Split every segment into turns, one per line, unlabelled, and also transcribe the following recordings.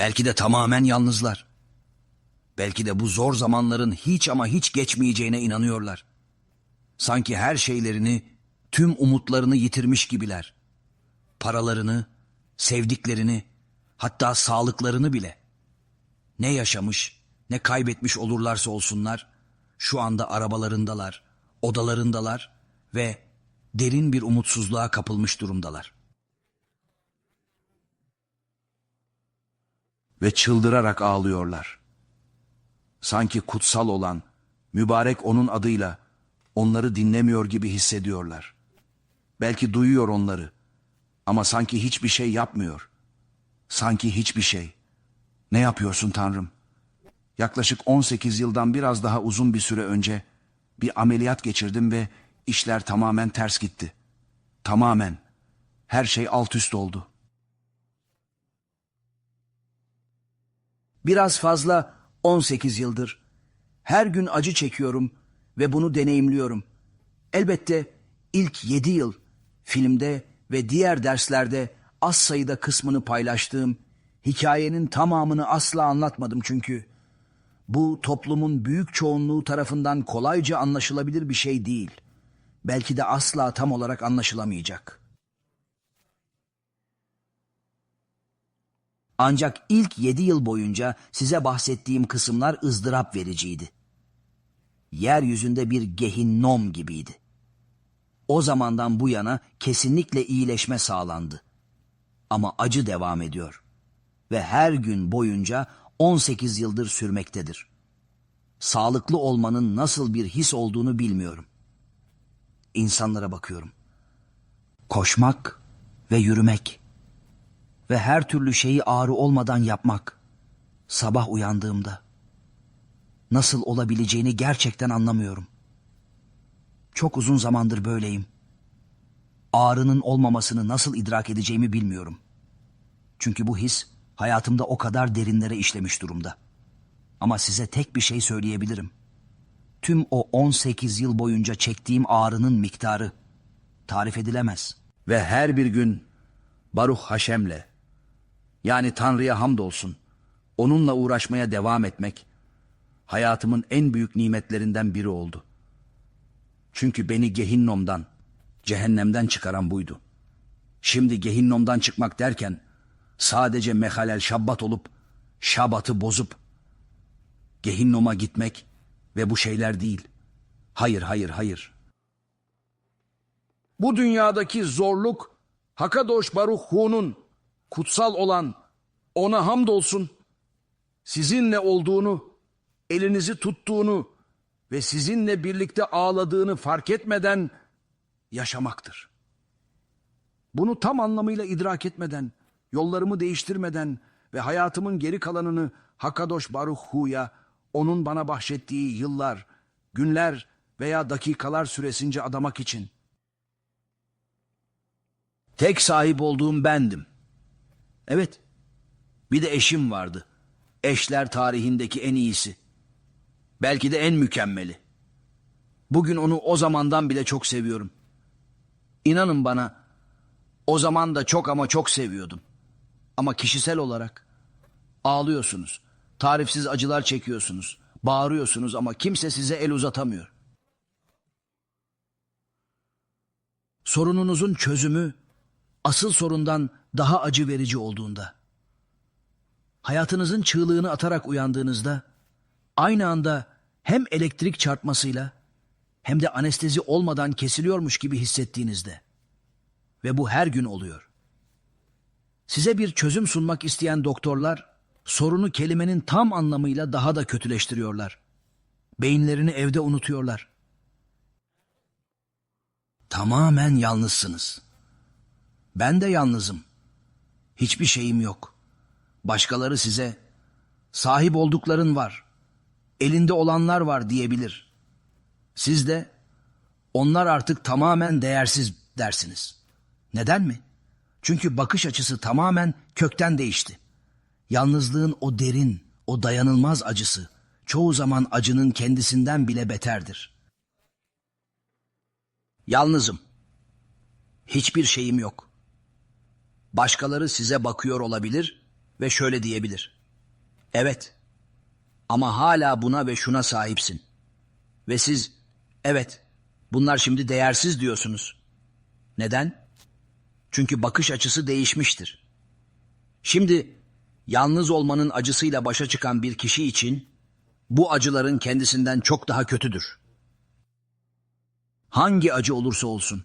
Belki de tamamen yalnızlar. Belki de bu zor zamanların hiç ama hiç geçmeyeceğine inanıyorlar. Sanki her şeylerini, tüm umutlarını yitirmiş gibiler. Paralarını, sevdiklerini, hatta sağlıklarını bile. Ne yaşamış, ne kaybetmiş olurlarsa olsunlar, şu anda arabalarındalar, odalarındalar ve derin bir umutsuzluğa kapılmış durumdalar. Ve çıldırarak ağlıyorlar. Sanki kutsal olan, mübarek onun adıyla onları dinlemiyor gibi hissediyorlar. Belki duyuyor onları ama sanki hiçbir şey yapmıyor. Sanki hiçbir şey. Ne yapıyorsun Tanrım? Yaklaşık 18 yıldan biraz daha uzun bir süre önce bir ameliyat geçirdim ve işler tamamen ters gitti. Tamamen. Her şey alt üst oldu. Biraz fazla 18 yıldır. Her gün acı çekiyorum ve bunu deneyimliyorum. Elbette ilk 7 yıl filmde ve diğer derslerde az sayıda kısmını paylaştığım hikayenin tamamını asla anlatmadım çünkü bu toplumun büyük çoğunluğu tarafından kolayca anlaşılabilir bir şey değil. Belki de asla tam olarak anlaşılamayacak. Ancak ilk yedi yıl boyunca size bahsettiğim kısımlar ızdırap vericiydi. Yeryüzünde bir gehinnom gibiydi. O zamandan bu yana kesinlikle iyileşme sağlandı. Ama acı devam ediyor. Ve her gün boyunca 18 yıldır sürmektedir. Sağlıklı olmanın nasıl bir his olduğunu bilmiyorum. İnsanlara bakıyorum. Koşmak ve yürümek ve her türlü şeyi ağrı olmadan yapmak. Sabah uyandığımda nasıl olabileceğini gerçekten anlamıyorum. Çok uzun zamandır böyleyim. Ağrının olmamasını nasıl idrak edeceğimi bilmiyorum. Çünkü bu his hayatımda o kadar derinlere işlemiş durumda. Ama size tek bir şey söyleyebilirim. Tüm o 18 yıl boyunca çektiğim ağrının miktarı tarif edilemez. Ve her bir gün Baruch Haşem'le yani Tanrı'ya hamdolsun onunla uğraşmaya devam etmek hayatımın en büyük nimetlerinden biri oldu. Çünkü beni Gehinnom'dan, cehennemden çıkaran buydu. Şimdi Gehinnom'dan çıkmak derken sadece mehalel şabbat olup şabatı bozup Gehinnom'a gitmek ve bu şeyler değil. Hayır, hayır, hayır. Bu dünyadaki zorluk Hakadosh Baruch Hu'nun kutsal olan ona hamdolsun sizinle olduğunu, elinizi tuttuğunu ve sizinle birlikte ağladığını fark etmeden yaşamaktır. Bunu tam anlamıyla idrak etmeden, yollarımı değiştirmeden ve hayatımın geri kalanını Hakadosh Baruch Hu'ya, onun bana bahşettiği yıllar, günler veya dakikalar süresince adamak için. Tek sahip olduğum bendim. Evet, bir de eşim vardı. Eşler tarihindeki en iyisi. Belki de en mükemmeli. Bugün onu o zamandan bile çok seviyorum. İnanın bana, o zaman da çok ama çok seviyordum. Ama kişisel olarak ağlıyorsunuz, tarifsiz acılar çekiyorsunuz, bağırıyorsunuz ama kimse size el uzatamıyor. Sorununuzun çözümü asıl sorundan daha acı verici olduğunda. Hayatınızın çığlığını atarak uyandığınızda aynı anda hem elektrik çarpmasıyla hem de anestezi olmadan kesiliyormuş gibi hissettiğinizde ve bu her gün oluyor. Size bir çözüm sunmak isteyen doktorlar sorunu kelimenin tam anlamıyla daha da kötüleştiriyorlar. Beyinlerini evde unutuyorlar. Tamamen yalnızsınız. Ben de yalnızım. Hiçbir şeyim yok. Başkaları size sahip oldukların var, elinde olanlar var diyebilir. Siz de onlar artık tamamen değersiz dersiniz. Neden mi? Çünkü bakış açısı tamamen kökten değişti. Yalnızlığın o derin, o dayanılmaz acısı çoğu zaman acının kendisinden bile beterdir. Yalnızım. Hiçbir şeyim yok. Başkaları size bakıyor olabilir ve şöyle diyebilir. Evet ama hala buna ve şuna sahipsin. Ve siz evet bunlar şimdi değersiz diyorsunuz. Neden? Çünkü bakış açısı değişmiştir. Şimdi yalnız olmanın acısıyla başa çıkan bir kişi için bu acıların kendisinden çok daha kötüdür. Hangi acı olursa olsun,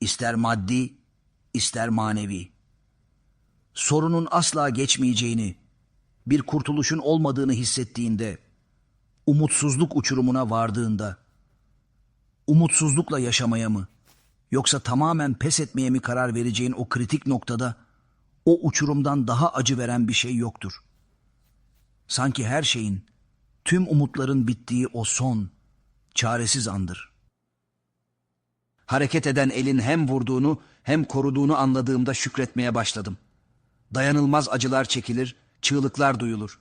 ister maddi, ister manevi, sorunun asla geçmeyeceğini, bir kurtuluşun olmadığını hissettiğinde, umutsuzluk uçurumuna vardığında, umutsuzlukla yaşamaya mı, yoksa tamamen pes etmeye mi karar vereceğin o kritik noktada, o uçurumdan daha acı veren bir şey yoktur. Sanki her şeyin, tüm umutların bittiği o son, çaresiz andır. Hareket eden elin hem vurduğunu hem koruduğunu anladığımda şükretmeye başladım. Dayanılmaz acılar çekilir, çığlıklar duyulur.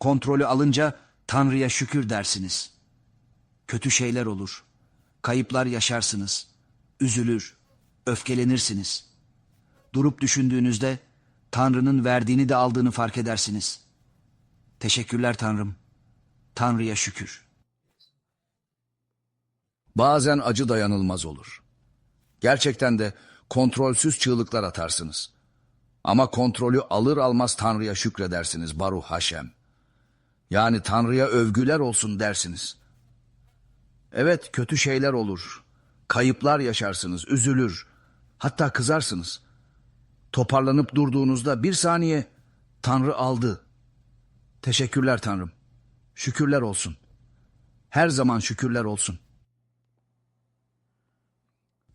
Kontrolü alınca Tanrı'ya şükür dersiniz. Kötü şeyler olur. Kayıplar yaşarsınız. Üzülür, öfkelenirsiniz. Durup düşündüğünüzde Tanrı'nın verdiğini de aldığını fark edersiniz. Teşekkürler Tanrım. Tanrı'ya şükür.
Bazen acı dayanılmaz olur. Gerçekten de kontrolsüz çığlıklar atarsınız. Ama kontrolü alır almaz Tanrı'ya şükredersiniz Baruch Haşem. Yani Tanrı'ya övgüler olsun dersiniz. Evet kötü şeyler olur. Kayıplar yaşarsınız, üzülür. Hatta kızarsınız. Toparlanıp durduğunuzda bir saniye Tanrı aldı. Teşekkürler Tanrım. Şükürler olsun. Her zaman şükürler olsun.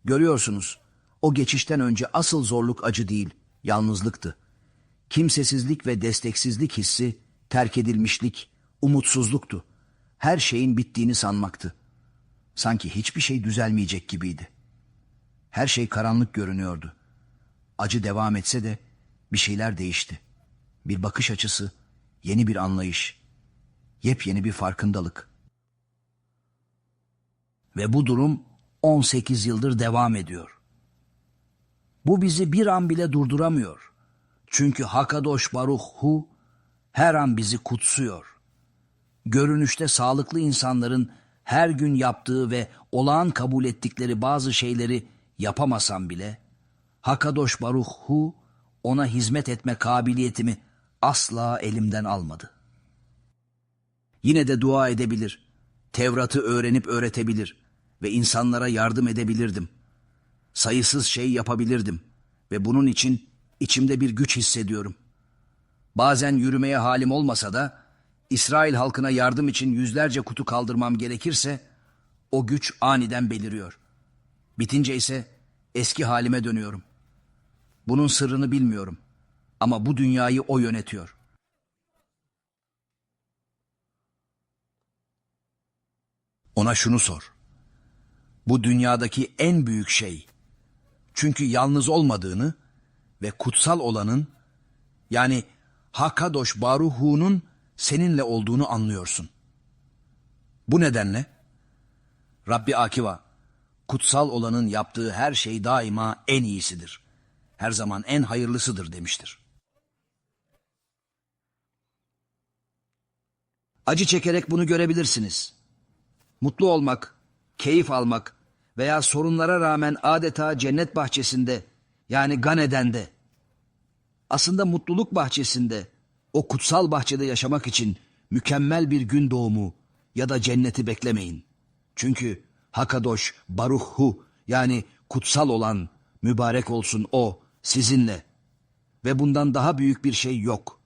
Görüyorsunuz, o geçişten önce asıl zorluk acı değil, yalnızlıktı. Kimsesizlik ve desteksizlik hissi, terk edilmişlik, umutsuzluktu. Her şeyin bittiğini sanmaktı. Sanki hiçbir şey düzelmeyecek gibiydi. Her şey karanlık görünüyordu. Acı devam etse de bir şeyler değişti. Bir bakış açısı, yeni bir anlayış, yepyeni bir farkındalık. Ve bu durum 18 yıldır devam ediyor. Bu bizi bir an bile durduramıyor. Çünkü Hakadosh Baruch Hu her an bizi kutsuyor. Görünüşte sağlıklı insanların her gün yaptığı ve olağan kabul ettikleri bazı şeyleri yapamasam bile Hakadosh Baruch Hu ona hizmet etme kabiliyetimi asla elimden almadı. Yine de dua edebilir, Tevrat'ı öğrenip öğretebilir ve insanlara yardım edebilirdim. Sayısız şey yapabilirdim ve bunun için içimde bir güç hissediyorum. Bazen yürümeye halim olmasa da İsrail halkına yardım için yüzlerce kutu kaldırmam gerekirse o güç aniden beliriyor. Bitince ise eski halime dönüyorum. Bunun sırrını bilmiyorum ama bu dünyayı o yönetiyor. Ona şunu sor. Bu dünyadaki en büyük şey. Çünkü yalnız olmadığını ve kutsal olanın yani Hakadosh Baruhu'nun seninle olduğunu anlıyorsun. Bu nedenle Rabbi Akiva kutsal olanın yaptığı her şey daima en iyisidir. Her zaman en hayırlısıdır demiştir. Acı çekerek bunu görebilirsiniz. Mutlu olmak, keyif almak veya sorunlara rağmen adeta cennet bahçesinde yani Ganeden'de aslında mutluluk bahçesinde o kutsal bahçede yaşamak için mükemmel bir gün doğumu ya da cenneti beklemeyin. Çünkü Hakadosh Baruhu yani kutsal olan mübarek olsun o sizinle ve bundan daha büyük bir şey yok.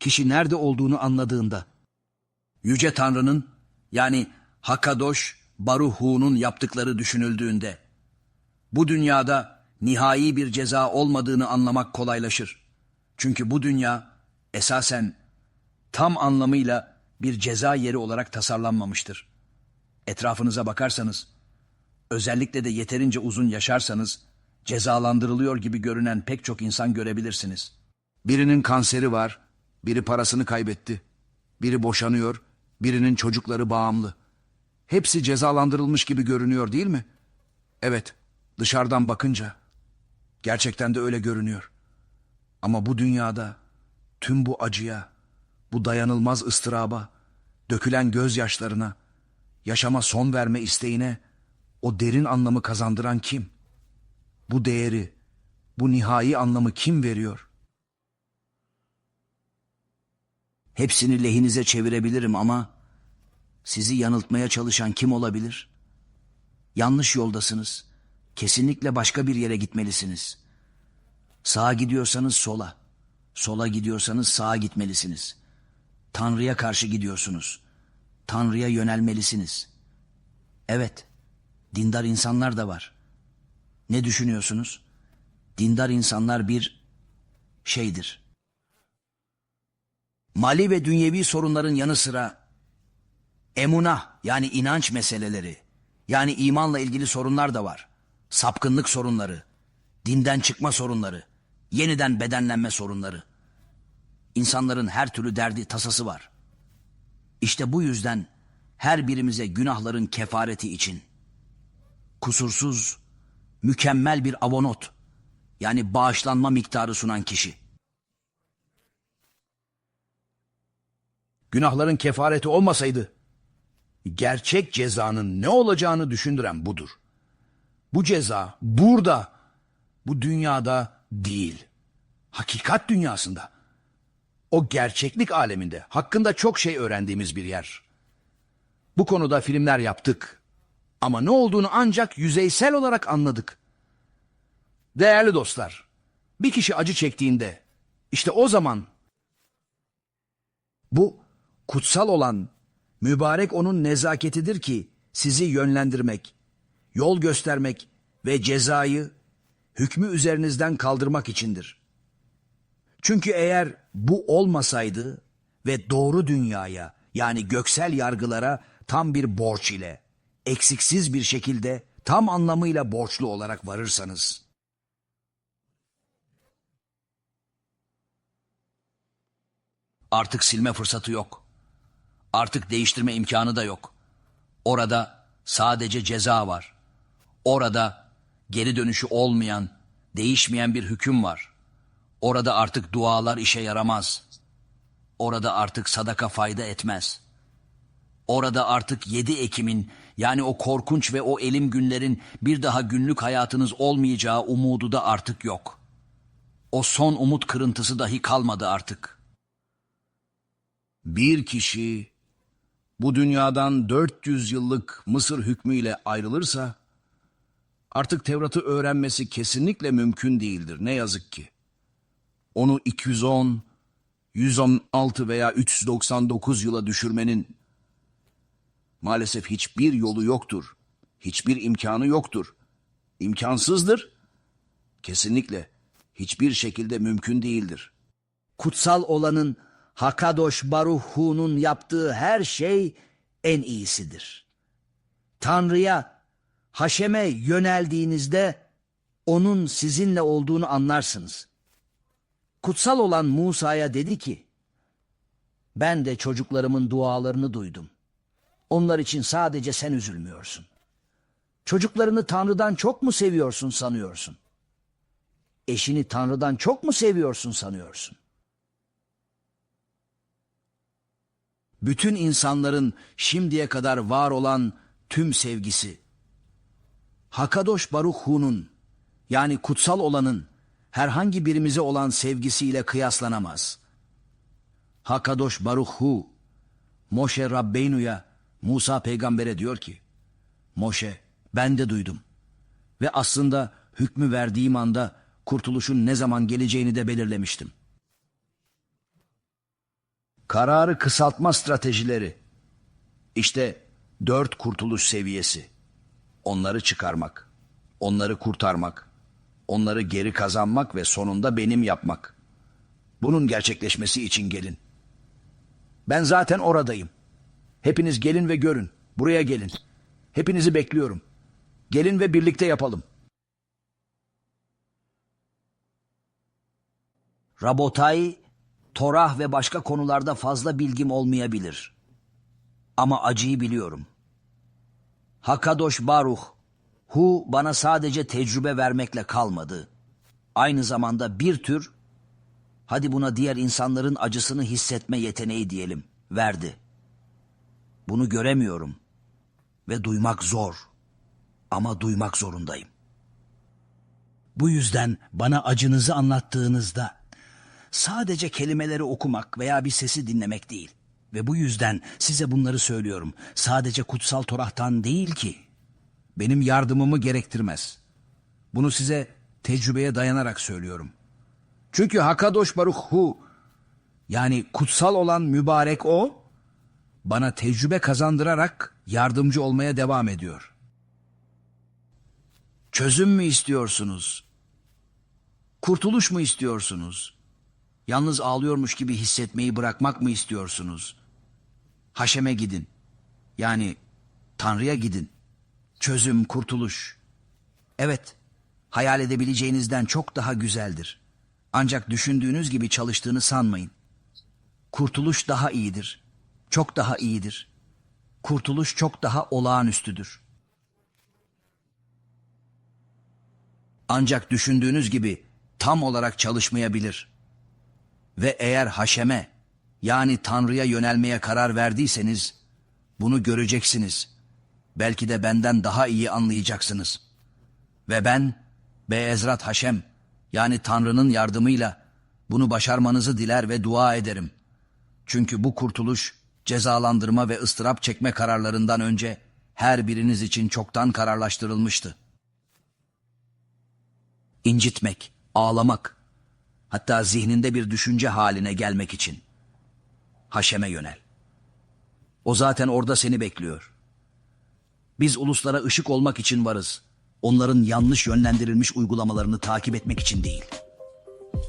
Kişi nerede olduğunu anladığında Yüce Tanrı'nın yani Hakadosh Baruhu'nun yaptıkları düşünüldüğünde bu dünyada nihai bir ceza olmadığını anlamak kolaylaşır. Çünkü bu dünya esasen tam anlamıyla bir ceza yeri olarak tasarlanmamıştır. Etrafınıza bakarsanız, özellikle de yeterince uzun yaşarsanız cezalandırılıyor gibi görünen pek çok insan görebilirsiniz. Birinin kanseri var, biri parasını kaybetti, biri boşanıyor, birinin çocukları bağımlı. Hepsi cezalandırılmış gibi görünüyor değil mi? Evet, dışarıdan bakınca. Gerçekten de öyle görünüyor. Ama bu dünyada
tüm bu acıya, bu dayanılmaz ıstıraba, dökülen gözyaşlarına, yaşama son verme isteğine o derin anlamı kazandıran kim? Bu değeri, bu nihai anlamı kim veriyor?
Hepsini lehinize çevirebilirim ama sizi yanıltmaya çalışan kim olabilir? Yanlış yoldasınız. Kesinlikle başka bir yere gitmelisiniz. Sağa gidiyorsanız sola. Sola gidiyorsanız sağa gitmelisiniz. Tanrı'ya karşı gidiyorsunuz. Tanrı'ya yönelmelisiniz. Evet, dindar insanlar da var. Ne düşünüyorsunuz? Dindar insanlar bir şeydir. Mali ve dünyevi sorunların yanı sıra emunah yani inanç meseleleri yani imanla ilgili sorunlar da var. Sapkınlık sorunları, dinden çıkma sorunları, yeniden bedenlenme sorunları. İnsanların her türlü derdi tasası var. İşte bu yüzden her birimize günahların kefareti için kusursuz, mükemmel bir avonot yani bağışlanma miktarı sunan kişi.
Günahların kefareti olmasaydı, gerçek cezanın ne olacağını düşündüren budur. Bu ceza burada, bu dünyada değil. Hakikat dünyasında. O gerçeklik aleminde hakkında çok şey öğrendiğimiz bir yer. Bu konuda filmler yaptık. Ama ne olduğunu ancak yüzeysel olarak anladık. Değerli dostlar, bir kişi acı çektiğinde işte o zaman bu kutsal olan mübarek onun nezaketidir ki sizi yönlendirmek, yol göstermek ve cezayı hükmü üzerinizden kaldırmak içindir. Çünkü eğer bu olmasaydı ve doğru dünyaya yani göksel yargılara tam bir borç ile eksiksiz bir şekilde tam anlamıyla borçlu olarak varırsanız
Artık silme fırsatı yok. Artık değiştirme imkanı da yok. Orada sadece ceza var. Orada geri dönüşü olmayan, değişmeyen bir hüküm var. Orada artık dualar işe yaramaz. Orada artık sadaka fayda etmez. Orada artık 7 Ekim'in yani o korkunç ve o elim günlerin bir daha günlük hayatınız olmayacağı umudu da artık yok. O son umut kırıntısı dahi kalmadı artık.''
bir kişi bu dünyadan 400 yıllık Mısır hükmüyle ayrılırsa artık Tevrat'ı öğrenmesi kesinlikle mümkün değildir ne yazık ki. Onu 210, 116 veya 399 yıla düşürmenin maalesef hiçbir yolu yoktur. Hiçbir imkanı yoktur. İmkansızdır. Kesinlikle hiçbir şekilde mümkün değildir.
kutsal olanın Hakadosh Baruhu'nun yaptığı her şey en iyisidir. Tanrı'ya, Haşem'e yöneldiğinizde onun sizinle olduğunu anlarsınız. Kutsal olan Musa'ya dedi ki, ben de çocuklarımın dualarını duydum. Onlar için sadece sen üzülmüyorsun. Çocuklarını Tanrı'dan çok mu seviyorsun sanıyorsun? Eşini Tanrı'dan çok mu seviyorsun sanıyorsun? Bütün insanların şimdiye kadar var olan tüm sevgisi. Hakadosh Baruch yani kutsal olanın herhangi birimize olan sevgisiyle kıyaslanamaz. Hakadosh Baruch Hu, Moşe Rabbeynu'ya, Musa peygambere diyor ki, Moşe ben de duydum ve aslında hükmü verdiğim anda kurtuluşun ne zaman geleceğini de belirlemiştim. Kararı kısaltma stratejileri. İşte dört kurtuluş seviyesi. Onları çıkarmak, onları kurtarmak, onları geri kazanmak ve sonunda benim yapmak. Bunun gerçekleşmesi için gelin. Ben zaten oradayım. Hepiniz gelin ve görün. Buraya gelin. Hepinizi bekliyorum. Gelin ve birlikte yapalım. Rabotay Torah ve başka konularda fazla bilgim olmayabilir. Ama acıyı biliyorum. Hakadosh Baruch, Hu bana sadece tecrübe vermekle kalmadı. Aynı zamanda bir tür hadi buna diğer insanların acısını hissetme yeteneği diyelim, verdi. Bunu göremiyorum ve duymak zor ama duymak zorundayım. Bu yüzden bana acınızı anlattığınızda sadece kelimeleri okumak veya bir sesi dinlemek değil. Ve bu yüzden size bunları söylüyorum. Sadece kutsal Torah'tan değil ki. Benim yardımımı gerektirmez. Bunu size tecrübeye dayanarak söylüyorum. Çünkü Hakadosh Baruch Hu yani kutsal olan mübarek o bana tecrübe kazandırarak yardımcı olmaya devam ediyor. Çözüm mü istiyorsunuz? Kurtuluş mu istiyorsunuz? Yalnız ağlıyormuş gibi hissetmeyi bırakmak mı istiyorsunuz? Haşem'e gidin. Yani Tanrı'ya gidin. Çözüm, kurtuluş. Evet, hayal edebileceğinizden çok daha güzeldir. Ancak düşündüğünüz gibi çalıştığını sanmayın. Kurtuluş daha iyidir. Çok daha iyidir. Kurtuluş çok daha olağanüstüdür. Ancak düşündüğünüz gibi tam olarak çalışmayabilir. Ve eğer Haşem'e yani Tanrı'ya yönelmeye karar verdiyseniz bunu göreceksiniz. Belki de benden daha iyi anlayacaksınız. Ve ben Beezrat Haşem yani Tanrı'nın yardımıyla bunu başarmanızı diler ve dua ederim. Çünkü bu kurtuluş cezalandırma ve ıstırap çekme kararlarından önce her biriniz için çoktan kararlaştırılmıştı. İncitmek, ağlamak, hatta zihninde bir düşünce haline gelmek için. Haşem'e yönel. O zaten orada seni bekliyor. Biz uluslara ışık olmak için varız. Onların yanlış yönlendirilmiş uygulamalarını takip etmek için değil.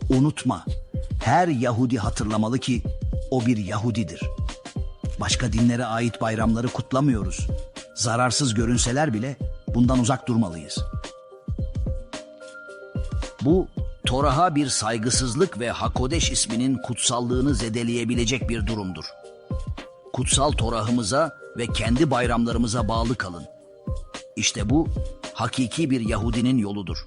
Unutma, her Yahudi hatırlamalı ki o bir Yahudidir. Başka dinlere ait bayramları kutlamıyoruz. Zararsız görünseler bile bundan uzak durmalıyız. Bu Torah'a bir saygısızlık ve Hakodeş isminin kutsallığını zedeleyebilecek bir durumdur. Kutsal Torah'ımıza ve kendi bayramlarımıza bağlı kalın. İşte bu hakiki bir Yahudinin yoludur.